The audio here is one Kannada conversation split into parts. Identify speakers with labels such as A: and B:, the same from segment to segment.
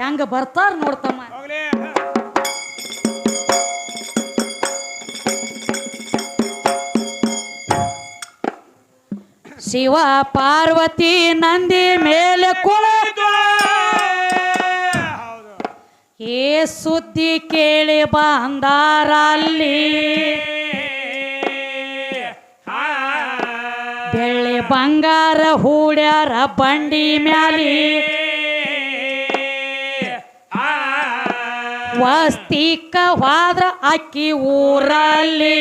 A: ಹೆಂಗ ಬರ್ತಾರ ನೋಡ್ತಮ್ಮ ಶಿವ ಪಾರ್ವತಿ ನಂದಿ ಮೇಲೆ ಕುಳಿತು ಏ ಸುದ್ದಿ ಕೇಳಿ ಬಂದಾರಲ್ಲಿ. ಬೆಳ್ಳಿ ಬಂಗಾರ ಹೂಡ್ಯಾರ ಬಂಡಿ ಮ್ಯಾಲಿ. ವಸ್ತಿಕ ಹೋದ್ರ ಅಕ್ಕಿ ಊರಲ್ಲಿ.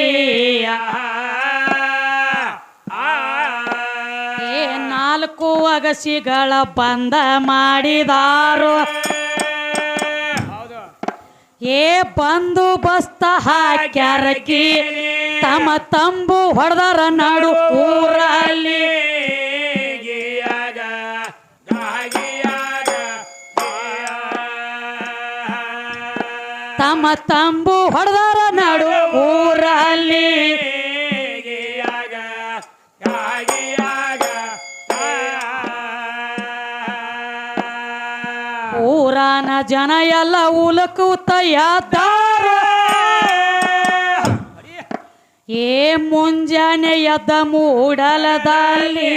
A: ನಾಲ್ಕು ಅಗಸಿಗಳ ಬಂದ ಮಾಡಿದಾರು. ಏ ಬಂದು ಬಸ್ತ ಹಾಕ್ಯಾರಕಿ ತಮ್ಮ ತಂಬು ಹೊಡೆದರ ನಾಡು ಊರಲ್ಲಿ. ತಂಬು ಹೊಡೆದಾರ ನಾಡು ಊರಲ್ಲಿ. ಊರಾನ ಜನ ಎಲ್ಲ ಉಲಕೂತ ಯಾದಾರ ಏ ಮುಂಜಾನೆ ಎದ್ದ ಮೂಡಲದಲ್ಲಿ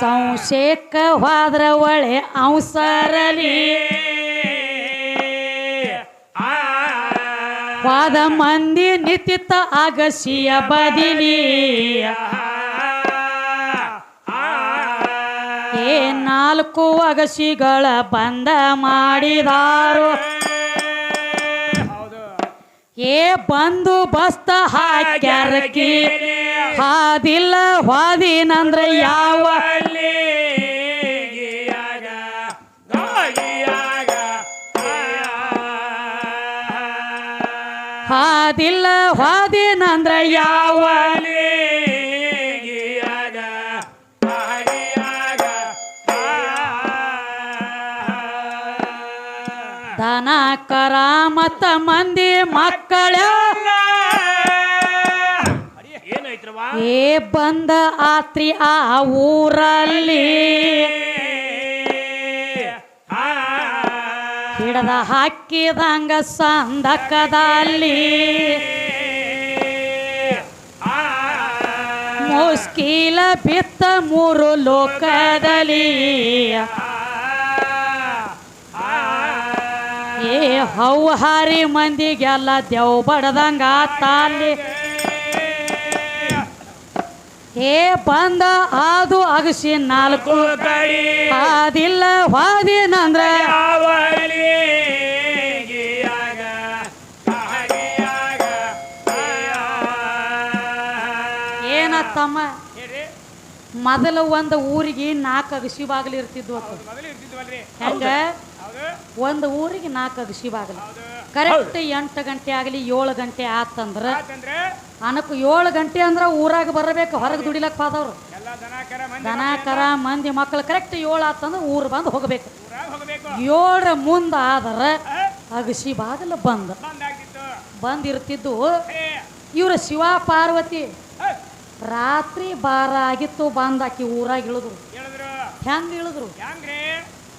A: ಸಂಶಯಕ್ಕ ಹೋದ್ರ ಒಳೆ ಅವಸರಲಿ. ವಾದ ಮಂದಿ ನಿತಿತ ಅಗಸಿಯ ಬದಿಲಿ. ಏ ನಾಲ್ಕು ಅಗಸಿಗಳ ಬಂದ ಮಾಡಿದಾರು. ಏ ಬಂದು ಬಸ್ತ ಹಾಕ್ಯಾರಕಿ ಹಾದಿಲ್ಲ ಹಾದಿನಂದ್ರ ಯಾವ? ಹಾದಿಲ್ಲ ಹಾದಿನಂದ್ರ ಯಾವ? ದನ ಕರ ಮತ್ತ ಮಂದಿ ಮಕ್ಕಳ. ಏ ಬಂದ ಆತ್ರಿ ಆ ಊರಲ್ಲಿ. ಹಿಡದ ಹಾಕಿದಂಗ ಸಂದಕದಲ್ಲಿ. ಮುಸ್ಕಿಲ ಬಿತ್ತ ಮೂರು ಲೋಕದಲ್ಲಿ. ಹೌಹಾರಿ ಮಂದಿಗೆಲ್ಲ ದೆವ್ ಬಡದಂಗ ತಾಲಿ. ಏ ಬಂದ ಅದು ಅಗಸಿ ನಾಲ್ಕು. ಆದಿಲ್ಲ ವಾದಿನಂದ್ರ. ಏನತ್ತಮ್ಮ ಮೊದಲು ಒಂದು ಊರಿಗೆ ನಾಲ್ಕು ಅಗಸಿ ಬಾಗಿಲು ಇರ್ತಿದ್ವು. ಹೆಂಗ? ಒಂದು ಊರಿಗೆ ನಾಲ್ಕು ಅಗಸಿ ಬಾಗಿಲು ಕರೆಕ್ಟ್ ಎಂಟು ಗಂಟೆ ಆಗಲಿ ಏಳು ಗಂಟೆ ಆತಂದ್ರೆ
B: ಅನಕ್ಕೆ
A: ಅನಕ್ ಏಳು ಗಂಟೆ ಅಂದ್ರೆ ಊರಾಗ ಬರಬೇಕು ಹೊರಗೆ ದುಡಿಲಕ್ ಹೋದವ್ರು
B: ದನ ಕರ ಮಂದಿ
A: ಮಕ್ಕಳು ಕರೆಕ್ಟ್ ಏಳು ಆತಂದ್ರೆ ಊರು ಬಂದು ಹೋಗ್ಬೇಕು. ಏಳರ ಮುಂದ ಆದ್ರೆ ಅಗಸಿ ಬಾಗಿಲು ಬಂದ. ಬಂದಿರ್ತಿದ್ದು ಇವರು ಶಿವ ಪಾರ್ವತಿ. ರಾತ್ರಿ ಬಾರ ಆಗಿತ್ತು ಬಂದಾಕಿ ಊರಾಗ ಇಳಿದ್ರು. ಹೆಂಗ ಇಳಿದ್ರು?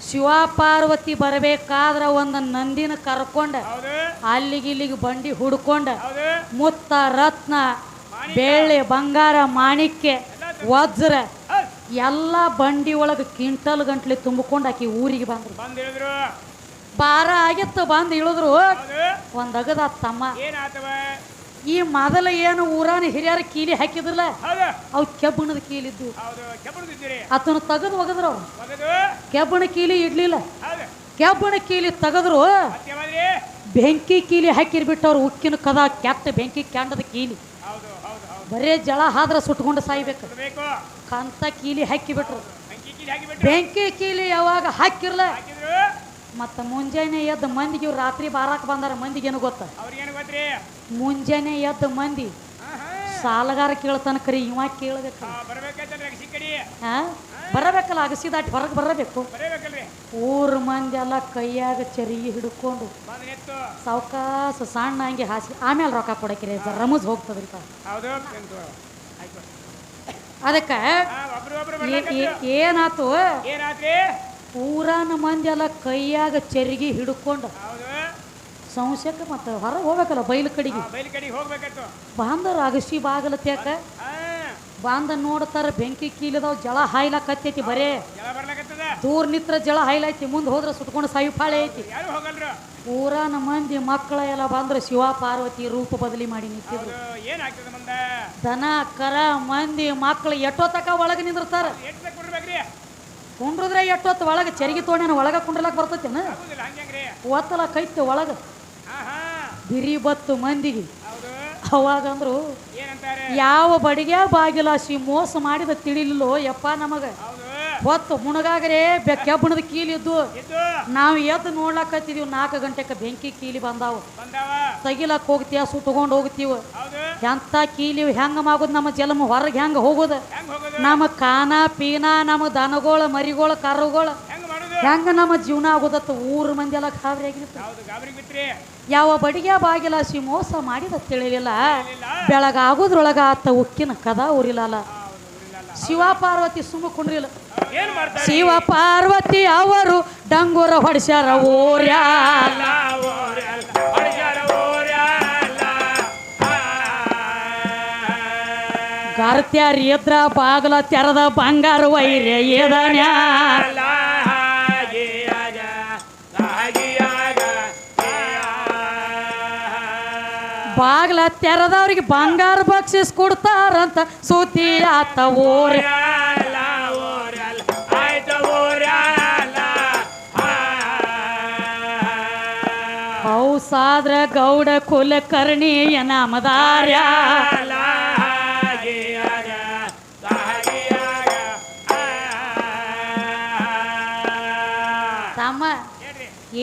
B: ಹೆಂಗ್ರಿ
A: ಶಿವ ಪಾರ್ವತಿ ಬರಬೇಕಾದ್ರ ಒಂದು ನಂದಿನ ಕರ್ಕೊಂಡ
B: ಹೌದು.
A: ಅಲ್ಲಿಗೆ ಇಲ್ಲಿಗೆ ಬಂಡಿ ಹುಡ್ಕೊಂಡ ಮುತ್ತ ರತ್ನ ಬೆಳ್ಳಿ ಬಂಗಾರ ಮಾಣಿಕ್ಯ ವಜ್ರ ಎಲ್ಲ ಬಂಡಿ ಒಳಗೆ ಕ್ವಿಂಟಲ್ ಗಂಟ್ಲೆ ತುಂಬಿಕೊಂಡು ಆಕಿ ಊರಿಗೆ ಬಂದ್ರು. ಪಾರ ಆಗಿತ್ತು ಬಂದು ಇಳಿದ್ರು.
B: ಒಂದಗದ
A: ಒಂದು ಅಗದ ತಮ್ಮ. ಈ ಮೊದಲ ಏನು ಊರಾನ ಹಿರಿಯರ ಕೀಲಿ ಹಾಕಿದ್ರಲ್ಲ? ಅವು ಕೆಬ್ಬಣದ ಕೀಲಿದ್ದು. ಅದನ್ನ ತೆಗೆದು ಒಗದ್ರು ಕೆಬ್ಬಣ ಕೀಲಿ ಇಡ್ಲಿಲ್ಲ. ಕೆಬ್ಬಣ ಕೀಲಿ ತೆಗೆದ್ರು ಬೆಂಕಿ ಕೀಲಿ ಹಾಕಿರ್ಬಿಟ್ಟು ಅವ್ರು ಉಕ್ಕಿನ ಕದ ಕೆಟ್ಟ ಬೆಂಕಿ ಕ್ಯಾಂಡದ ಕೀಲಿ. ಬರೇ ಜಳ ಹಾದ್ರ ಸುಟ್ಕೊಂಡು ಸಾಯ್ಬೇಕು.
B: ಬೇಕು
A: ಕಂತ ಕೀಲಿ ಹಾಕಿಬಿಟ್ರು ಬೆಂಕಿ ಕೀಲಿ ಯಾವಾಗ ಹಾಕಿರ್ಲ? ಮತ್ತ ಮುಂಜಾನೆ ಎದ್ದು ಮಂದಿಗೆ ರಾತ್ರಿ ಬಾರಾಕ್ ಬಂದಾರ ಮಂದಿಗೆ ಏನು ಗೊತ್ತ? ಮುಂಜಾನೆ ಎದ್ದ ಮಂದಿ ಸಾಲಗಾರ ಕೇಳ್ತಾನ ಕರಿ ಇವ ಕೇಳಬೇಕು. ಹಾ ಬರಬೇಕಲ್ಲ ಅಗಸಿ ದಾಟಿ ಹೊರಗೆ ಬರಬೇಕು. ಊರ್ ಮಂದಿ ಎಲ್ಲ ಕೈಯಾಗ ಚರಿಗೆ ಹಿಡ್ಕೊಂಡು ಸಾವಕಾಸ ಸಣ್ಣ ಹಂಗೆ ಹಾಸಿ ಆಮೇಲೆ ರೊಕ್ಕ ಕೊಡಕ್ರಿ ರಮಜ್ ಹೋಗ್ತದ್ರಿ ಅದಕ್ಕೆ ಏನಾತು? ಊರಾನ ಮಂದಿ ಎಲ್ಲ ಕೈಯಾಗ ಚರಿಗೆ ಹಿಡ್ಕೊಂಡು ಸಂಶಯಕ್ಕೆ ಮತ್ತೆ ಹೊರಗೆ ಹೋಗ್ಬೇಕಲ್ಲ ಬೈಲು ಕಡೆಗೆ.
B: ಬೈಲು ಕಡೆಗೆ ಹೋಗ್ಬೇಕಾಯ್ತು
A: ಬಾಂದರ ಅಗಸಿ ಬಾಗಲ ತ್ಯಾಕ
B: ಬಾಂಧ
A: ಬಾಂದ ನೋಡ್ತಾರ ಬೆಂಕಿ ಕೀಲದವ್ ಜಳ ಹಾಯ್ಲಾಕತ್ತೈತಿ ಬರೇ. ದೂರ ನಿತ್ರ ಜಳ ಹಾಯ್ಲೈತಿ ಮುಂದೆ ಹೋದ್ರೆ ಸುಟ್ಕೊಂಡು ಸಾಯಿ ಪಾಳೆ ಐತಿ.
B: ಹೋಗಲ್ರು?
A: ಊರಾನ ಮಂದಿ ಮಕ್ಕಳ ಎಲ್ಲ ಬಂದ್ರೆ ಶಿವ ಪಾರ್ವತಿ ರೂಪ ಬದಲಿ ಮಾಡಿ ನಿಂತಿದ್ರು. ದನ ಕರ ಮಂದಿ ಮಕ್ಕಳು ಎಟ್ಟೊತ್ತಕ ಒಳಗೆ ನಿಂದಿರ್ತಾರ. ಕುಂಡ್ರದ್ರೆ ಎಟ್ಟೊತ್ತು ಒಳಗೆ ಚರಿಗೆ ತೊಗೊಂಡೇನ ಒಳಗೆ ಕುಂಡ್ರಲಕ್ ಬರ್ತೈತೇನ?
B: ಹಂಗ್ರಿ
A: ಒತ್ತಲ ಕೈತೆ ಒಳಗೆ.
B: ಹಾ ಹಾ
A: ಬಿರಿ ಬತ್ತು ಮಂದಿಗೆ ಅವಾಗಂದ್ರು ಯಾವ ಬಡಿಗೆ ಬಾಗಿಲಾಸಿ ಮೋಸ ಮಾಡಿದ ತಿಳಿಲಿಲ್ಲೋ ಯಪ್ಪ ನಮಗ. ಹೊತ್ತು ಮುಣಗಾಗ್ರೆ ಬೆ ಕೀಲಿ ಕೀಲಿದ್ದು
B: ಇದ್ದು.
A: ನಾವು ಎದ್ದು ನೋಡ್ಲಕತ್ತಿದೀವಿ ನಾಲ್ಕು ಗಂಟೆಗೆ ಬೆಂಕಿ ಕೀಲಿ ಬಂದಾವು. ತಗಿಲಕ್ ಹೋಗ್ತೀಯ ಸುಟ್ಕೊಂಡು ಹೋಗ್ತೀವಿ. ಎಂತ ಕೀಲಿ ಹೆಂಗ ಮಾಗೋದು ನಮ್ಮ ಜಲಮ ಹೊರಗೆ ಹೆಂಗ ಹೋಗುದ?
B: ಹೆಂಗ್ ಹೋಗೋದು?
A: ನಮ್ಮ ಕಾನ ಪೀನಾ ನಮ್ಮ ದನಗೋಳ ಮರಿಗೋಳ ಕರುಗೋಳ.
B: ಹೆಂಗ್
A: ನಮ್ಮ ಜೀವನ ಆಗೋದತ್ತ ಊರ ಮಂದಿ ಎಲ್ಲ ಖಾಬ್ರಿ ಆಗಿರುತ್ತೆ ಯಾವ ಬಡಿಗೆ ಬಾಗಿಲಾಸಿ ಮೋಸ ಮಾಡಿದ ತಿಳಿಲಿಲ್ಲ ಬೆಳಗಾಗೋದ್ರೊಳಗ ಆತ ಉಕ್ಕಿನ ಕದ ಉರಿಲಲ್ಲ
B: ಹೌದು
A: ಶಿವ ಪಾರ್ವತಿ ಸುಮ್ಮ ಕುಂಡ್ರಿಲ್ಲ ಶಿವ ಪಾರ್ವತಿ ಅವರು ಡಂಗೂರ ಹೊಡಿಸ್ಯಾರ ಓರ್ಯ ಗರ್ತ್ಯಾರ ಎದ್ರ ಬಾಗಲ ತೆರದ ಬಂಗಾರ ವೈರ್ಯ ಎದನ್ಯಾ ಬಾಗ್ಲ ತೆರದವ್ರಿಗೆ ಬಂಗಾರ ಬಕ್ಷಿಸ್ ಕೊಡ್ತಾರಂತ ಸುದ್ದಿ ಆತ ಓರ್ಯ ಹೌಸಾದ್ರ ಗೌಡ ಕುಲಕರ್ಣಿಯ ನಾಮದಾರ್ಯ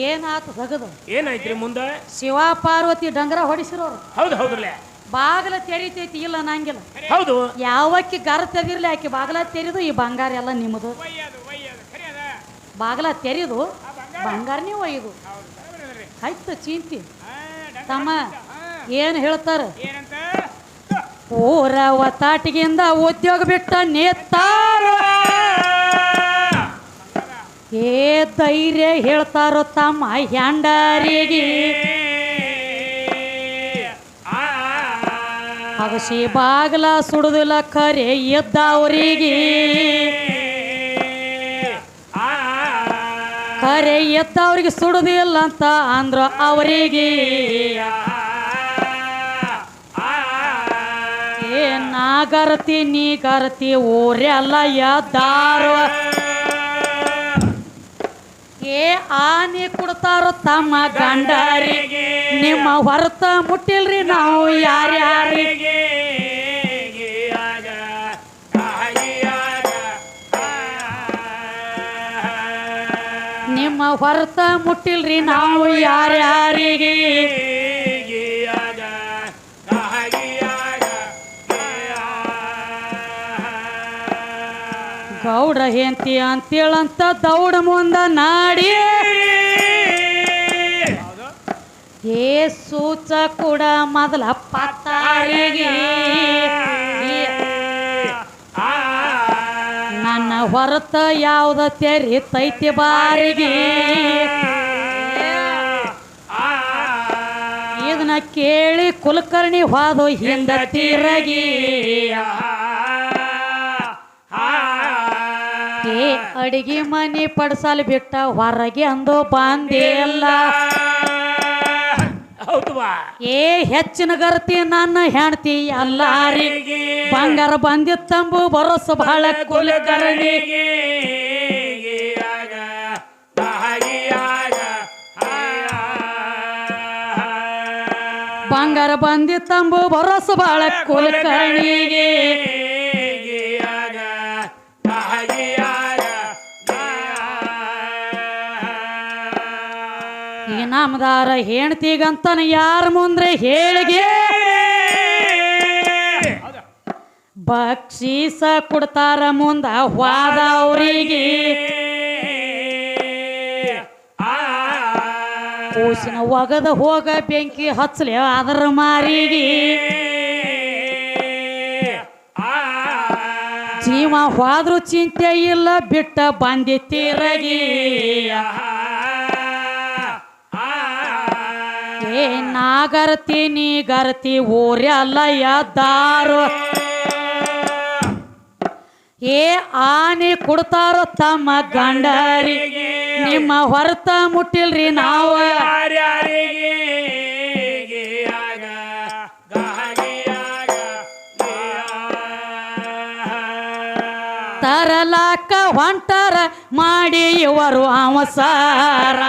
A: ಏನಾತ ತಗದು
C: ಏನಾಯ್ತ್ರಿ ಮುಂದೆ?
A: ಶಿವ ಪಾರ್ವತಿ ಡಂಗರ ಹೊಡಿಸಿರೋರು.
C: ಹೌದು ಹೌದ್ರಲ್ಲ.
A: ಬಾಗಲ ತೆರಿತೈತಿ ಇಲ್ಲ ನಂಗಿಲ್ಲ
C: ಹೌದು.
A: ಯಾವಕ್ಕೆ ಗರ ತೆಗಿರ್ಲಿ ಆಕಿ ಬಾಗಲ ತೆರಿದು ಈ ಬಂಗಾರ ಎಲ್ಲ ನಿಮ್ಮದು ಬಾಗಲ ತೆರೆದು
B: ಬಂಗಾರ?
A: ಬಂಗಾರನೇ ಒಯ್ದು.
B: ಹೌದು
A: ಆಯ್ತು ಚಿಂತಿ. ತಮ್ಮ ಏನು ಹೇಳ್ತಾರ? ಊರ ಒತ್ತಾಟಿಗಿಂದ ಉದ್ಯೋಗ ಬಿಟ್ಟ ನೇತಾರ. ಏ ತೈರ್ಯ ಹೇಳ್ತಾರೋ ತಮ್ಮ ಹ್ಯಾಂಡರಿಗೆ. ಅಗಸಿ ಬಾಗ್ಲ ಸುಡುದಿಲ್ಲ ಖರೆ ಎದ್ದವರಿಗೆ ಖರೆ ಎದ್ದವ್ರಿಗೆ ಸುಡುದಿಲ್ಲ ಅಂತ ಅಂದ್ರ ಅವರಿಗೆ. ಏ ನಾಗರತಿ ನೀ ಗರತಿ ಊರೆಲ್ಲ ಎದ್ದಾರೋ ಏ ಆನೆ ಕೊಡ್ತಾರೋ ತಮ್ಮ ಗಂಡರಿಗೆ? ನಿಮ್ಮ ಹೊರತ ಮುಟ್ಟಿಲ್ರಿ ನಾವು ಯಾರ್ಯಾರಿಗೆ? ನಿಮ್ಮ ಹೊರತ ಮುಟ್ಟಿಲ್ರಿ ನಾವು ಯಾರ್ಯಾರಿಗೆ? ಗೌಡ ಹೆಂತಿ ಅಂತೇಳಂತ ದೌಡ ಮುಂದ ನಾಡಿ. ಏ ಸೂಚ ಕೂಡ ಮೊದಲ ಪತ್ತಾರಿಗೆ ನನ್ನ ಹೊರತ ಯಾವ್ದ ತೆರಿ ತೈತಿ ಬಾರಿಗೆ. ಇದನ್ನ ಕೇಳಿ ಕುಲಕರ್ಣಿ ಹೋದು ಹಿಂದ ತಿರಗಿ. ಏ ಅಡಿಗೆ ಮನೆ ಪಡ್ಸಲ್ ಬಿಟ್ಟ ಹೊರಗೆ ಅಂದೋ
C: ಬಂದೆ ಎಲ್ಲ
A: ಏ ಹೆಚ್ಚಿನ ಗರ್ತಿ ನನ್ನ ಹೆಣ್ತಿ ಅಲ್ಲಾರಿ ಬಂಗಾರ ಬಂದಿತ್ತಂಬು ಬರೋಸ ಬಹಳ ಕುಲಕರ್ಣಿ. ಬಂಗಾರ ಬಂದಿತ್ತಂಬು ಬರೋಸ ಬಹಳ ಕುಲಕರ್ಣಿಗೆ. ಈ ನಾಮದಾರ ಹೆಣ್ತಿಗಂತನ ಯಾರ ಮುಂದ್ರೆ ಹೇಳಿಗೆ? ಬಕ್ಷೀಸ ಕೊಡ್ತಾರ ಮುಂದ ವಾದವ್ರಿಗೆ ಕೂಸಿನ ಒಗದ ಹೋಗ ಬೆಂಕಿ ಹಚ್ಚಲಿ ಅದರ ಮಾರಿಗೆ. ಜೀವ ಹೋದ್ರು ಚಿಂತೆ ಇಲ್ಲ, ಬಿಟ್ಟ ಬಂದಿ ಏ ನಾಗರತಿ ನೀ ಗರತಿ ಊರೆಲ್ಲ ಎದ್ದಾರು ಏ ಆನೆ ಕೊಡ್ತಾರೋ ತಮ್ಮ ಗಂಡರಿ ನಿಮ್ಮ ಹೊರತ ಮುಟ್ಟಿಲ್ರಿ ನಾವು. ತರಲಾಕ ಹೊಂಟರ ಮಾಡಿ ಇವರು ಅವಸಾರ.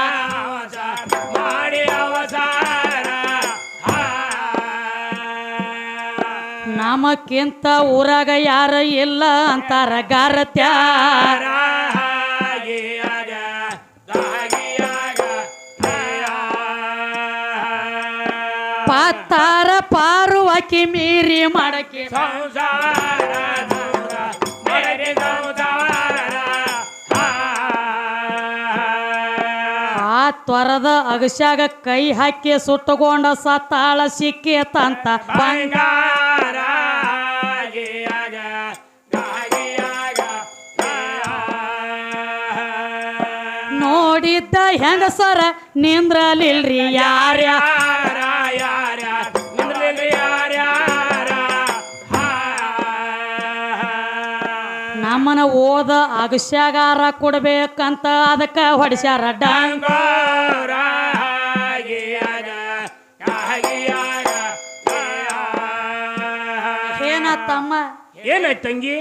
A: ನಮಕ್ಕಿಂತ ಊರಾಗ ಯಾರ ಇಲ್ಲ ಅಂತಾರ ಗಾರತ್ಯಾರ. ಪಾತಾರ ಪಾರುವಕಿ ಮೀರಿ ಮಾಡಕ್ಕೆ
C: ಸಂಸಾರ
A: ತ್ವರದ ಅಗಸ್ಯಾಗ ಕೈ ಹಾಕಿ ಸುಟ್ಟುಕೊಂಡ ಸತ್ತಾಳ ಸಿಕ್ಕಿ ತಂತ.
C: ಬಂಗಾರ
A: ನೋಡಿದ್ದ ಹೆಂಗಸರ ನಿಂದ್ರಲಿಲ್ರಿ ಯಾರ್ಯ? ನಮ್ಮನ ಓದ ಅಗಸ್ಯಾಗಾರ ಕೊಡ್ಬೇಕಂತ ಅದಕ್ಕ ಹೊಡಿಸ್ಯಾರ. ಡಂಗ ಏನ ತಮ್ಮ?
C: ಏನಾಯ್ತು ತಂಗಿ?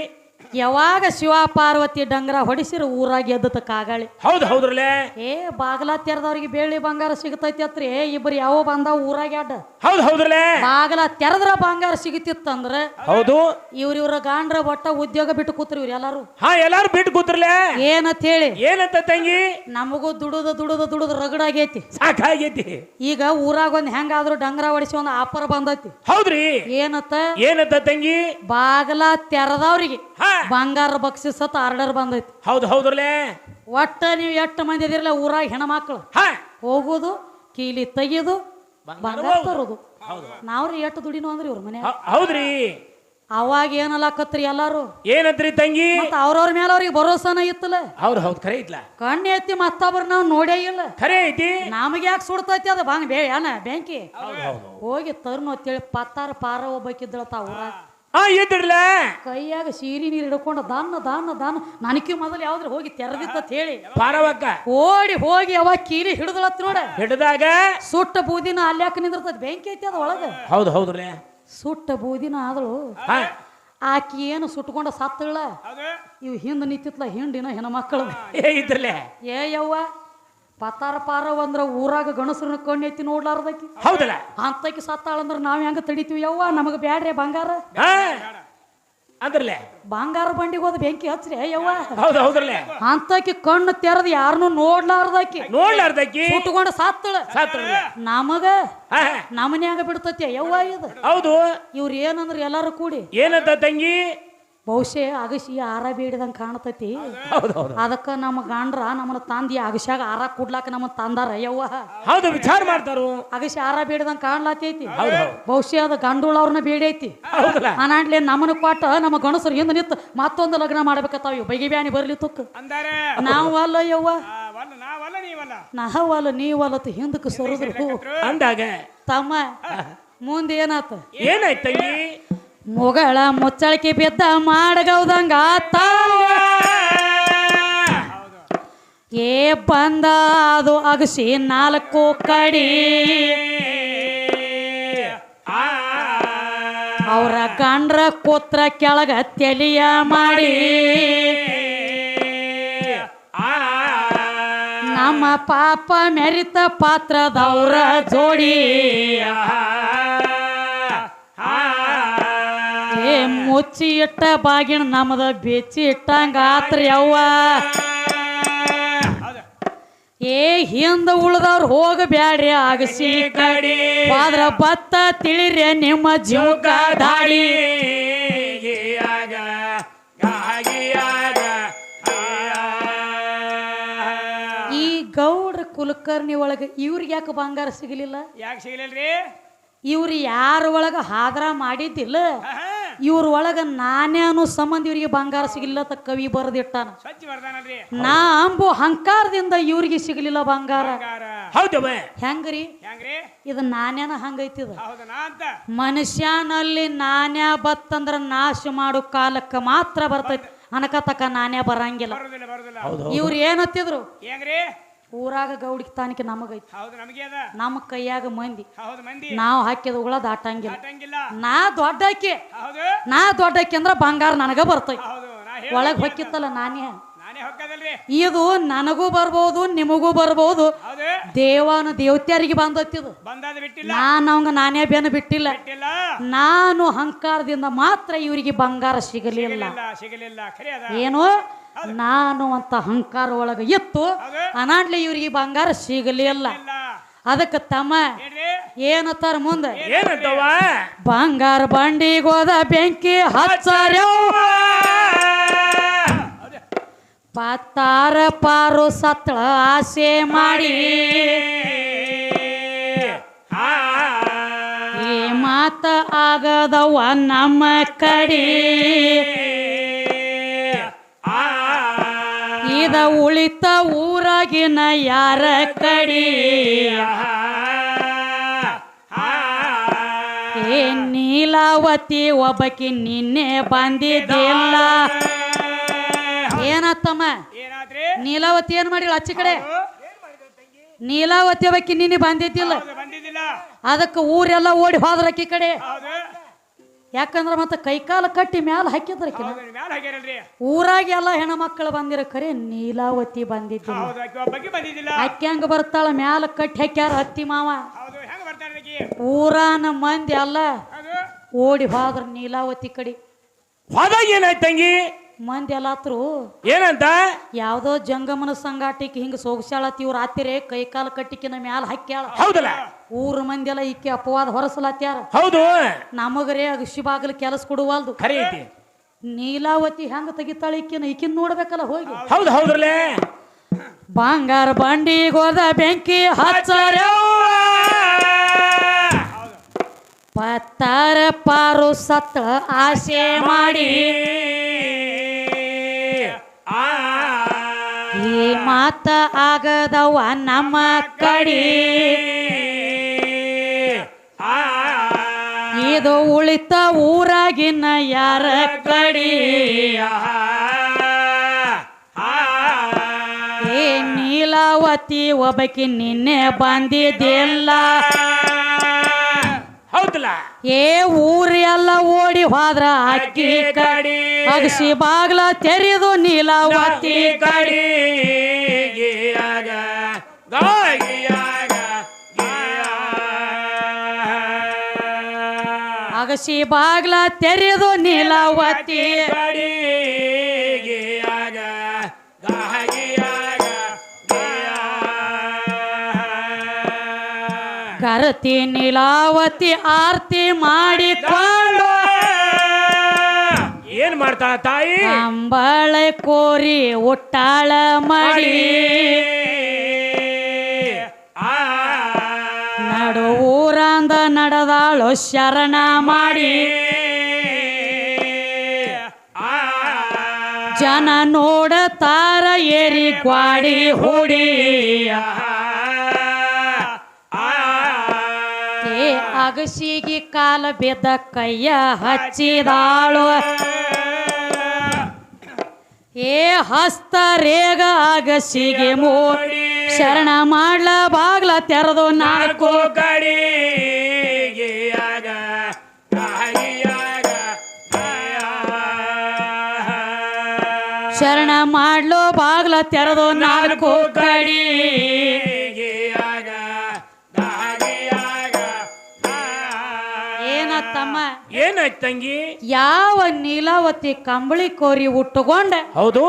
A: ಯಾವಾಗ ಶಿವ ಪಾರ್ವತಿ ಡಂಗರ ಹೊಡಿಸಿರ ಊರಾಗ ಎದ್ದತ ಕಾಗಳಿ.
C: ಹೌದು ಹೌದ್ರಲೇ
A: ಏ ಬಾಗಲ ತೆರದವ್ರಿಗೆ ಬೆಳ್ಳಿ ಬಂಗಾರ ಸಿಗತೈತಿ ಅತ್ರಿ. ಇಬ್ರು ಯಾವ ಬಂದಾವ ಊರಾಗ ಅಡ್ಡ
C: ಹೌದು ಹೌದ್ರಲೇ
A: ಬಾಗಲ ತೆರೆದ್ರ ಬಂಗಾರ ಸಿಗತಿತ್ತಂದ್ರ
C: ಹೌದು.
A: ಇವ್ರ ಇವ್ರ ಗಾಂಡ್ರ ಒಟ್ಟ ಉದ್ಯೋಗ ಬಿಟ್ಟು ಕೂತ್ರಿ ಇವ್ರು ಎಲ್ಲಾರು.
C: ಹಾ ಎಲ್ಲಾರು ಬಿಟ್ಟು ಕೂತ್ರಲೆ
A: ಏನಂತ ಹೇಳಿ
C: ಏನಂತ ತಂಗಿ?
A: ನಮಗೂ ದುಡುದ ದುಡುದ ದುಡುದ ರಗಡಾಗೈತಿ
C: ಸಾಕಾಗೈತಿ.
A: ಈಗ ಊರಾಗ ಒಂದ್ ಹೆಂಗಾದ್ರೂ ಡಂಗರ ಹೊಡಿಸಿ ಒಂದ್ ಆಫರ್ ಬಂದೈತಿ.
C: ಹೌದ್ರಿ?
A: ಏನತ್ತ
C: ಏನಂತ ತಂಗಿ?
A: ಬಾಗಲ ತೆರೆದವ್ರಿಗೆ.
C: ಹಾ.
A: ಬಂಗಾರ ಬಕ್ಸಿಸತ್ ಆರ್ಡರ್ ಬಂದೈತಿ.
C: ಹೌದು ಹೌದ್ರಲ್ಲೇ?
A: ಒಟ್ಟ ನೀವು ಎಷ್ಟು ಮಂದಿ ಇದಿರಲ್ಲ ಊರಾಗ ಹೆಣ್ಮಕ್ಳು.
C: ಹಾ.
A: ಹೋಗೋದು ಕೀಲಿ ತೆಗಿಯೋದು ಬಂಗಾರ. ತರೋದು. ನಾವ್ರಿ ಎಷ್ಟು ದುಡಿನೋ ಅಂದ್ರಿ ಇವ್ರ ಮನೆ
C: ಹೌದ್ರಿ.
A: ಅವಾಗ ಏನಲ್ಲಕತ್ರಿ ಎಲ್ಲಾರು?
C: ಏನಂತ್ರಿ ತಂಗಿ?
A: ಮತ್ತ ಅವ್ರವ್ರ ಮೇಲೆ ಅವ್ರಿಗೆ ಭರೋಸಾನ ಇತ್ತಲ್ಲ?
C: ಅವ್ರ ಹೌದು ಖರೆ ಐತ್ಲ?
A: ಕಣ್ಣು ಎತ್ತಿ ಮತ್ತೊಬ್ರು ನಾವು ನೋಡೇ ಇಲ್ಲ.
C: ಖರೆ ಐತಿ?
A: ನಮಗೆ ಯಾಕೆ ಸುಡ್ತೈತಿ ಅದು? ಬಾಂಗ್ ಬೇ ಏನ ಬೆಂಕಿ? ಹೋಗಿ ತರ್ನು ಅಂತೇಳಿ ಪತ್ತಾರ ಪಾರ ಒಬ್ಬಕ್ಕಿದ್ದಳ ಊರಾಗ.
C: ಹಾ ಇದ್ರಲ್ಲ
A: ಕೈಯಾಗ ಸೀರಿ ನೀರು ಹಿಡ್ಕೊಂಡು ದಾನ ದಾನ ದಾನ. ನನಗೆ ಮೊದಲು ಯಾವ್ದ್ರ ಹೋಗಿ ತೆರೆದಿತ್ತ ಹೇಳಿ.
C: ಪಾರವಕ್ಕ.
A: ಓಡಿ ಹೋಗಿ ಅವ ಕೀಲಿ ಹಿಡಿದಳತ್ ನೋಡ.
C: ಹಿಡಿದಾಗ?
A: ಸುಟ್ಟ ಬೂದಿನ ಅಲ್ಯಾಕ ನಿಂದಿರ್ತದ? ಬೆಂಕಿ ಐತಿ ಅದ ಒಳಗ.
C: ಹೌದು ಹೌದ್ರಿ.
A: ಸುಟ್ಟ ಬೂದಿನ ಆದಳು. ಆಕಿ ಏನು ಸುಟ್ಕೊಂಡ ಸತ್ತಳ ಇವ್ ಹಿಂದ್ ನಿಂತಿತ್ಲ ಹಿಂಡಿನ ಹೆಣ್ಮಕ್ಳು.
C: ಏ ಇದ್ರಲ್ಲೇ
A: ಏ ಯವ್ವ. ಪತ್ತಾರ ಪಾರ ಅಂದ್ರ ಊರಾಗ ಗಣಸರನ್ನ ಕಣ್ಣು ಎತ್ತಿ ನೋಡ್ಲಾರ್ದಕ್ಕಿ
C: ಹೌದಲ್ಲ?
A: ಸತ್ತಾಳ ಸತ್ತಾಳಂದ್ರ ನಾವ್ ಹೆಂಗ ತಡಿತೀವಿ ಯವ್ವ? ನಮಗ ಬ್ಯಾಡ್ರಿ ಬಂಗಾರ.
C: ಅಂದ್ರಲ್ಲೇ
A: ಬಂಗಾರ ಬಂಡಿಗೆ ಹೋದ ಬೆಂಕಿ ಹಚ್ರಿ ಯವ್ವ?
C: ಹೌದು ಹೌದ್ರಲ್ಲೇ
A: ಅಂತಕ್ಕೆ ಕಣ್ಣು ತೆರೆದು ಯಾರನ್ನೂ ನೋಡ್ಲಾರ್ದಕ್ಕಿ
C: ನೋಡ್ಲಾರ್ದಕ್ಕಿ
A: ಸುಟ್ಕೊಂಡ ಸಾತ್ತಳ.
C: ಸಾತ್ತಳ.
A: ನಮಗ. ನಮನ್ಯಾಗ ಬಿಡ್ತತಿ ಯವ್ವ ಇದು?
C: ಹೌದು.
A: ಇವ್ರು ಏನಂದ್ರ ಎಲ್ಲಾರು ಕೂಡಿ?
C: ಏನಂತ ತಂಗಿ?
A: ಬಹುಶಃ ಅಗಸಿ ಆರ ಬೇಡಿದಂಗ ಕಾಣ್ತೈತಿ.
C: ಹೌದು
A: ಅದಕ್ಕ ನಮ್ಮ ಗಂಡ್ರ ನಮ್ಮನ್ನ ತಂದಿ ಅಗಸ್ಯಾಗ ಆರ ಕುಡ್ಲಾಕ ನಮ್ಮ ತಂದಾರ ಯವ್ವ.
C: ಹೌದು ವಿಚಾರ ಮಾಡ್ತಾರು.
A: ಅಗಸಿ ಆರ ಬೀಡದಂಗೆ ಕಾಣ್ಲಾತೈತಿ. ಬಹುಶಃ ಅದು ಗಂಡುಳವ್ರನ್ನ ಬೇಡೈತಿ.
C: ಹೌದಲ್ಲ.
A: ಅನಾಡ್ಲೆ ನಮ್ಮನ ಕೊಟ್ಟ ನಮ್ಮ ಗಣಸರು ಹಿಂದೆ ನಿಂತು ಮತ್ತೊಂದು ಲಗ್ನ ಮಾಡ್ಬೇಕತ್ತಾವ ಇವ್. ಬಗೆ ಬ್ಯಾನಿ ಬರ್ಲಿ ತುಕ್.
C: ಅಂದಾರೆ.
A: ನಾವು ಅಲ್ಲ ಯವ್ವ
C: ವಲ್ಲ ನಾವಲ್ಲ ನೀವಲ್ಲ.
A: ನಾವಲ್ಲ ನೀವಲ್ಲತ್ತು ಹಿಂದಕ್ಕೆ ಸರಿದ್ರು.
C: ಅಂದಾಗ.
A: ತಮ್ಮ ಮುಂದೆ ಏನಾತ
C: ಏನಾಯ್ತು ತಂಗಿ?
A: ಮುಗಳ ಮುಚ್ಚಳಿಕೆ ಬಿದ್ದ ಮಾಡಗೌದಂಗ ಏ ಬಂದ ಅದು ಅಗಸಿ ನಾಲ್ಕು ಕಡಿ. ಅವರ ಗಂಡ್ರ ಕೂತ್ರ ಕೆಳಗ ತೆಲಿಯ ಮಾಡಿ. ನಮ್ಮ ಪಾಪ ಮೆರಿತ ಪಾತ್ರದವ್ರ ಜೋಡಿ. ಏ ಮುಚ್ಚಿ ಇಟ್ಟ ಬಾಗಿಣ ನಮ್ಮದ ಬೆಚ್ಚಿ ಇಟ್ಟಂಗ ಆತ್ರಿ ಅವ್ವ. ಏ ಹಿಂದ ಉಳ್ದವ್ರು ಹೋಗಬ್ಯಾಡ್ರಿ ಆಗಸಿ
C: ಕಡಿ
A: ಆದ್ರ ಬತ್ತ ತಿಳಿರಿ ನಿಮ್ಮ ಜೀವಕ
C: ದಾಳಿ
A: ಈ ಗೌಡ್ರ ಕುಲಕರ್ಣಿ ಒಳಗ ಇವ್ರಿಗೆ ಯಾಕೆ ಬಂಗಾರ ಸಿಗಲಿಲ್ಲ?
C: ಯಾಕೆ ರೀ
A: ಇವ್ರು ಯಾರ ಒಳಗ ಹಾದ್ರ ಮಾಡಿದ್ದಿಲ್ಲ? ಇವ್ರ ಒಳಗ ನಾನೇನು ಸಂಬಂಧ ಇವರಿಗೆ ಬಂಗಾರ ಸಿಗಲಿಲ್ಲ ಅಂತ ಕವಿ ಬರೆದಿಟ್ಟಾನ. ನಾ ಅಂಬು ಹಂಕಾರದಿಂದ ಇವ್ರಿಗೆ ಸಿಗಲಿಲ್ಲ ಬಂಗಾರ. ಹೆಂಗ್ರಿ? ಇದು ನಾನೇನ ಹಂಗೈತಿದ ಮನುಷ್ಯನಲ್ಲಿ ನಾಣ್ಯ ಬತ್ತಂದ್ರ ನಾಶ ಮಾಡೋ ಕಾಲಕ್ಕೆ ಮಾತ್ರ ಬರ್ತೈತಿ. ಅನಕತಕ ನಾನೇ ಬರಂಗಿಲ್ಲ. ಇವ್ರು ಏನತ್ತಿದ್ರು ಊರಾಗ ಗೌಡಿಗೆ ತಾನಿಕೆ ನಮಗೈತಿ.
B: ಹೌದು ನಮಗೆ ಅದ.
A: ನಮ್ಮ ಕೈಯಾಗ ಮಂದಿ.
B: ಹೌದು ಮಂದಿ.
A: ನಾವು ಹಾಕಿದ ಹುಳ ದಾಟಂಗಿಲ್ಲ. ನಾ ದೊಡ್ಡಾಕಿ.
B: ಹೌದು.
A: ನಾ ದೊಡ್ಡಕ್ಕೆ ಅಂದ್ರ ಬಂಗಾರ ನನಗ ಬರ್ತೈತಿ.
B: ಹೌದು ನಾ
A: ಒಳಗ್ ಹೊಕ್ಕಿತ್ತಲ್ಲ ನಾನೇ.
B: ನಾನೇ ಹೊಕ್ಕದಲ್ರಿ.
A: ಇದು ನನಗೂ ಬರ್ಬೋದು ನಿಮಗೂ ಬರ್ಬೋದು.
B: ಹೌದು.
A: ದೇವನ ದೇವತ್ಯರಿಗೆ
B: ಬಂದಾದ ಬಿಟ್ಟಿಲ್ಲ.
A: ನಾನು ಅವಂಗ ನಾನೇ ಬೇನ ಬಿಟ್ಟಿಲ್ಲ.
B: ಬಿಟ್ಟಿಲ್ಲ.
A: ನಾನು ಅಹಂಕಾರದಿಂದ ಮಾತ್ರ ಇವರಿಗೆ ಬಂಗಾರ ಸಿಗಲಿಲ್ಲ.
B: ಸಿಗಲಿಲ್ಲ ಸಿಗಲಿಲ್ಲ. ಖರೆ ಅದ.
A: ಏನು? ನಾನು ಅಂತ ಅಹಂಕಾರ ಒಳಗ ಇತ್ತು ಅನಾಂಡ್ಲಿ ಇವರಿಗೆ ಬಂಗಾರ ಸಿಗಲಿಲ್ಲ ಅದಕ್ಕೆ ತಮ್ಮ ಏನತ್ತಾರ ಮುಂದೆ?
C: ಏನಂತವ
A: ಬಂಗಾರ ಬಂಡಿಗೋದ ಬೆಂಕಿ
B: ಹಚ್ಚಾರ
A: ಪತ್ತಾರ ಪಾರು ಸತ್ಳ ಆಸೆ ಮಾಡಿ. ಈ ಮಾತ ಆಗದವ ನಮ್ಮ ಕಡಿ. ಇದ ಉಳಿತ ಊರಾಗಿನ ಯಾರ ಕಡಿ? ಏ ನೀಲಾವತಿ ಒಬ್ಬಕಿ ನಿನ್ನೆ ಬಂದಿದ್ದಿಲ್ಲ. ಏನತ್ತಮ್ಮ ನೀಲಾವತಿ ಏನ್ ಮಾಡಿಲ್ಲ ಅಚ್ಚ ಕಡೆ? ನೀಲಾವತಿ ಒಬ್ಬಕಿ ನಿನ್ನೆ ಬಂದಿದ್ದಿಲ್ಲ. ಅದಕ್ಕೆ ಊರೆಲ್ಲ ಓಡಿ ಹೋದ್ರಕ್ಕಿ ಕಡೆ. ಯಾಕಂದ್ರ ಮತ್ತೆ ಕೈಕಾಲ ಕಟ್ಟಿ ಮ್ಯಾಲ
B: ಹಾಕಿದ್ರ ಮ್ಯಾಲ ಹಾಕ್ಯಾರಲ್ರಿ.
A: ಊರಾಗ ಎಲ್ಲ ಹೆಣ್ಮಕ್ಳು ಬಂದಿರ ಕರೆ ನೀಲಾವತಿ ಬಂದಿದ್ದಿಲ್ಲ.
B: ಹೌದು ಆಕಿ ಒಬ್ಬಕ್ಕೆ ಬಂದಿದ್ದಿಲ್ಲ.
A: ಅಕ್ಕಿ ಹಂಗ ಬರ್ತಾಳ? ಮ್ಯಾಲ ಕಟ್ಟಿ ಹಾಕ್ಯಾರ ಹತ್ತಿ ಮಾವ.
B: ಹೌದು ಹೆಂಗ ಬರ್ತಾರ ಆಕಿ?
A: ಊರಾನ ಮಂದಿ ಅಲ್ಲ ಓಡಿ ಹೋದ್ರ ನೀಲಾವತಿ ಕಡೆ.
C: ಹೋದಾಗ ಏನಾಯ್ತು ತಂಗಿ?
A: ಮಂದಿ ಎಲ್ಲಾತ್ರು
C: ಏನಂತ?
A: ಯಾವ್ದೋ ಜಂಗಮನ ಸಂಗಾಟಿಕ್ ಹಿಂಗ ಸೋಗ್ಸಾಳತಿ ಇವ್ರ ಕೈ ಕಾಲು ಕಟ್ಟಿಕಿನ ಮ್ಯಾಲ ಹಾಕ್ಯಾಳ.
C: ಹೌದಲ್ಲ?
A: ಊರ ಮಂದಿ ಎಲ್ಲ ಈಕೆ ಅಪವಾದ ಹೊರಸಲತ್ಯಾರ.
C: ಹೌದು.
A: ನಮಗರೇ ಅಗಶಿ ಬಾಗಿಲು ಕೆಲಸ ಕೊಡುವಲ್ದು.
C: ಖರೆ ಐತಿ.
A: ನೀಲಾವತಿ ಹೆಂಗ ತೆಗಿತಾಳ ಈಕಿನ? ಈಕಿನ ನೋಡ್ಬೇಕಲ್ಲ ಹೋಗಿ.
C: ಹೌದು ಹೌದ್ರಲ್ಲೇ?
A: ಬಂಗಾರ ಬಂಡಿಗೋದ ಬೆಂಕಿ ಹಚ್ಚಾರ. ಪತ್ತಾರ ಪಾರು ಸತ್ತ ಆಸೆ ಮಾಡಿ. ಮಾತ ಆಗದವ ನಮ್ಮ ಕಡಿ. ಇದು ಉಳಿತ ಊರಾಗಿನ ಯಾರ ಕಡಿ? ಏ ನೀಲಾವತಿ ಒಬಕಿ ನಿನ್ನೆ ಬಂದಿದ್ದಿಲ್ಲ.
C: ಹೌದಲ್ಲ?
A: ಏ ಊರೆಲ್ಲ ಓಡಿ ಹೋದ್ರ ಅಕ್ಕಿ
C: ಕಡಿ.
A: ಅಗಸಿ ಬಾಗ್ಲ ತೆರೆದು ನೀಲಾವತಿ
C: ಕಡಿ.
A: ಅಗಸಿ ಬಾಗ್ಲ ತೆರೆದು ನೀಲಾವತಿ
C: ಕಡಿಯಾಗ
A: ಕರತಿ ನೀಲಾವತಿ ಆರತಿ ಮಾಡಿಕೊಂಡು
C: ಏನ್ ಮಾಡ್ತಾಳ ತಾಯಿ?
A: ಅಂಬಳೆ ಕೋರಿ ಒಟ್ಟಾಳ ಮಾಡಿ.
C: ಆ
A: ನಡು ಊರಂದ ನಡೆದಾಳು ಶರಣ ಮಾಡಿ.
C: ಆ
A: ಜನ ನೋಡತಾರ ಏರಿ ಗ್ವಾಡಿ ಹುಡಿ. ಅಗಸಿಗೆ ಕಾಲ ಬಿದ್ದ ಕೈಯ ಹಚ್ಚಿದಾಳು. ಏ ಹಸ್ತ ರೇಗ ಅಗಸಿಗೆ ಮೋಡಿ ಶರಣ ಮಾಡ್ಲ ಬಾಗ್ಲ ತೆರೆದು ನಾಲ್ಕು
C: ಕಡಿ
A: ಶರಣ ಮಾಡ್ಲು ಬಾಗ್ಲ ತೆರೆದು ನಾಲ್ಕು ಕಡಿ
C: ಏನಾಯ್ತು ತಂಗಿ?
A: ಯಾವ ನೀಲಾವತಿ ಕಂಬಳಿ ಕೋರಿ ಉಟ್ಟುಕೊಂಡ?
C: ಹೌದು.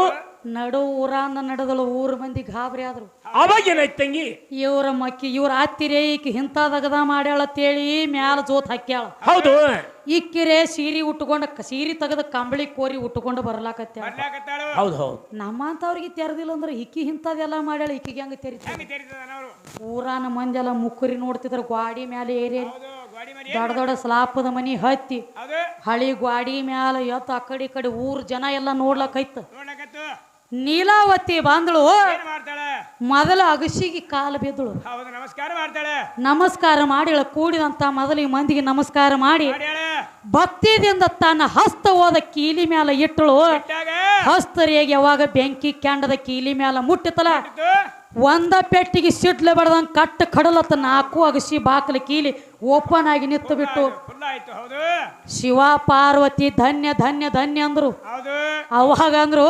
A: ನಡು ಊರಾಂದ ನಡೆದಳು ಊರ ಮಂದಿ ಗಾಬರಿ ಆದ್ರು.
C: ಅವಾಗ ಏನಾಯ್ತು ತಂಗಿ?
A: ಇವ್ರ ಮಕ್ಕಿ ಇವ್ರ ಅತ್ತಿರೇ ಈಕಿ ಮಾಡ್ಯಾಳ ಮಾಡ್ಯಾಳತ್ತೇಳಿ ಮ್ಯಾಲ ಜೋತ್ ಹಾಕ್ಯಾಳ.
C: ಹೌದು.
A: ಇಕ್ಕಿರೆ ಸೀರೆ ಉಟ್ಕೊಂಡ ಕ- ಸೀರೆ ತೆಗೆದ ಕಂಬಳಿ ಕೋರಿ ಉಟ್ಕೊಂಡು ಬರ್ಲಾಕತ್ಯಾಳ
B: ಬರ್ಲಾಕತ್ತಾಳು.
C: ಹೌದು ಹೌದು.
A: ನಮ್ಮಂತವ್ರಿಗೆ ತೆರೆದಿಲ್ಲ ಅಂದ್ರೆ ಇಕ್ಕಿ ಇಂಥದೆಲ್ಲ ಮಾಡ್ಯಾಳ ಇಕ್ಕಿಗೆ ಹಂಗ ತೆರಿತ ಊರಾನ ಮಂದಿ ಎಲ್ಲ ಮುಕ್ಕುರಿ ನೋಡ್ತಿದ್ರ ಗ್ವಾಡಿ ಮ್ಯಾಲೆ ಏರಿ ದೊಡ್ಡ ದೊಡ್ಡ ಸ್ಲಾಪದ ಮನಿ ಹತ್ತಿ ಹಳಿ ಗ್ವಾಡಿ ಮ್ಯಾಲ ಎತ್ತ ಆ ಕಡೆ ಈ ಕಡೆ ಊರ್ ಜನ ಎಲ್ಲ
B: ನೋಡ್ಲಕ್ಕೈತ
A: ನೀಲಾವತಿ ಬಂದಳು
B: ಮೊದಲು
A: ಮೊದಲ ಅಗಸಿಗೆ ಕಾಲು ಬಿದ್ದಳು.
B: ನಮಸ್ಕಾರ ಮಾಡ್ತಾಳೆ.
A: ನಮಸ್ಕಾರ ಮಾಡಿ ಕೂಡಿದಂತ ಕೂಡಿದಂತ ಮೊದಲಿಗೆ ಮಂದಿಗೆ ನಮಸ್ಕಾರ ಮಾಡಿ ಭಕ್ತಿದಿಂದ ತನ್ನ ಹಸ್ತ ಹೋದ ಕೀಲಿ ಮ್ಯಾಲ ಇಟ್ಟಳು.
B: ಇಟ್ಟಾಗ?
A: ಹಸ್ತರಿಯಾಗಿ ಯಾವಾಗ ಬೆಂಕಿ ಕೆಂಡದ ಕೀಲಿ ಮ್ಯಾಲ ಮುಟ್ಟಿತಲ್ಲ
B: ಇಟ್ಟು
A: ಒಂದ ಪೆಟ್ಟಿಗೆ ಸಿಡ್ಲೆ ಬಡದಂಗ ಕಟ್ಟ ಕಡಲತ್ತ ನಾಲ್ಕು ಅಗಸಿ ಬಾಕಲ ಕೀಲಿ ಓಪನ್ ಆಗಿ ನಿಂತು ಬಿಟ್ಟು. ಶಿವ ಪಾರ್ವತಿ ಧನ್ಯ ಧನ್ಯ ಧನ್ಯ ಅಂದ್ರು. ಅವಾಗ ಅಂದ್ರು.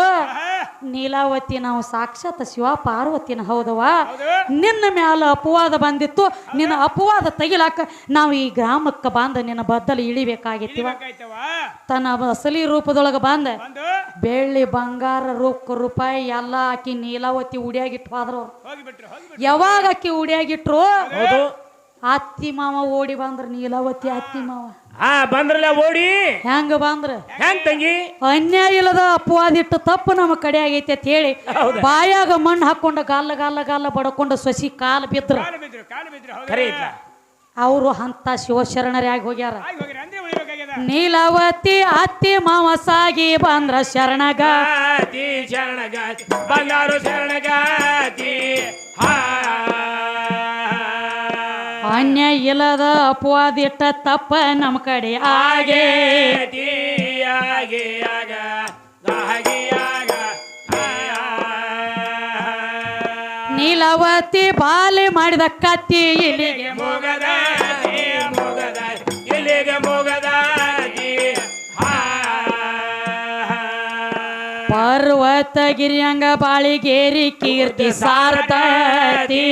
A: ನೀಲಾವತಿ ನಾವು ಸಾಕ್ಷಾತ್ ಶಿವ ಪಾರ್ವತಿನ ಹೌದವಾ ನಿನ್ನ ಮ್ಯಾಲ ಅಪವಾದ ಬಂದಿತ್ತು. ನಿನ್ನ ಅಪವಾದ ತೆಗಿಲಾಕ ನಾವು ಈ ಗ್ರಾಮಕ್ಕೆ ಬಂದ ನಿನ್ನ ಬದ್ದಲು ಇಳಿಬೇಕಾಗಿತ್ತಿವ. ತನ್ನ ಅಸಲಿ ರೂಪದೊಳಗೆ ಬಂದ. ಬೆಳ್ಳಿ ಬಂಗಾರ ರೂಪ ರೂಪಾಯಿ ಎಲ್ಲ ಆಕಿ ನೀಲಾವತಿ ಉಡಿಯಾಗಿಟ್ಟು ಹೋದ್ರು. ಯಾವಾಗ ಆಕಿ ಉಡಿಯಾಗಿಟ್ರು? ಅತ್ತಿ ಮಾವ ಓಡಿ ಬಂದ್ರ ನೀಲಾವತಿ ಅತ್ತಿ ಮಾವ.
C: ಹಾ ಬಂದ್ರಲ್ಲ ಓಡಿ?
A: ಹೆಂಗ ಬಂದ್ರ?
C: ಹೆಂಗ್ ತಂಗಿ?
A: ಅನ್ಯಾಯ ಇಲ್ಲದ ಅಪವಾದಿಟ್ಟು ತಪ್ಪು ನಮ್ಮ ಕಡೆ ಆಗೈತೆ ಅಂತ ಹೇಳಿ ಬಾಯಾಗ ಮಣ್ಣು ಹಾಕೊಂಡ ಗಲ್ಲ ಗಲ್ಲ ಗಲ್ಲ ಬಡಕೊಂಡ ಸೊಸಿ ಕಾಲು ಬಿದ್ರ.
B: ಕಾಲು ಬಿದ್ರು ಕಾಲು ಬಿದ್ರು ಹೌದು?
C: ಖರೆ
A: ಅವರು ಅಂತ ಶಿವಶರಣರಾಗಿ ಹೋಗ್ಯಾರ. ನೀಲಾವತಿ ಅತ್ತಿ ಮಾವ ಸಾಗಿ ಬಂದ್ರ
C: ಶರಣಗಾತಿ. ಶರಣಗಾತಿ ಬಂಗಾರು ಶರಣಗಾತಿ. ಹಾ
A: ಅನ್ಯಾಯ ಇಲ್ಲದ ಅಪವಾದಿಟ್ಟ ತಪ್ಪ ನಮ್ಮ ಕಡೆ ಆಗೆ. ನೀಲವತಿ ಬಾಲೆ ಮಾಡಿದ ಕತ್ತಿ ಇಲ್ಲಿಗೆ
C: ಮುಗದ ಇಲ್ಲಿಗೆ ಮುಗದಾತಿ ಪರ್ವತ
A: ಗಿರಿಯಂಗ ಬಾಳಿಗೇರಿ ಕೀರ್ತಿ ಸಾರ್ತತಿ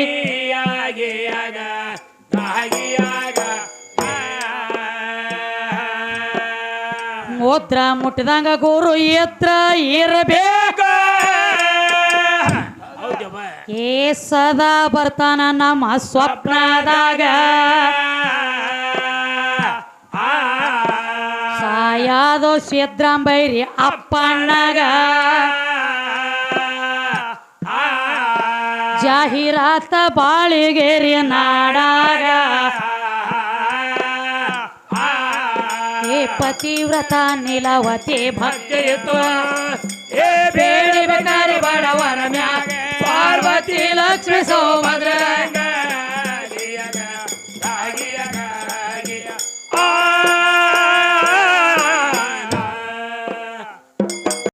A: ಮುದ್ರ ಮುಟ್ಟಿದಂಗ ಗುರು ಎತ್ರ ಇರಬೇಕು ಏ ಸದಾ ಬರ್ತಾನ ನಮ್ಮ ಸ್ವಪ್ನದಾಗ. ಸಾಯಾದೋ ಸಿದ್ರಾಂಬೈರಿ ಅಪ್ಪಣ್ಣಗ. ಜಾಹೀರಾತ ಬಾಳಿಗೆರಿ ನಾಡಾಗ. पतिव्रताने
C: लावते भाग्य येतो. हे बेड बेकार पार्वती लक्ष्मी सौभद्र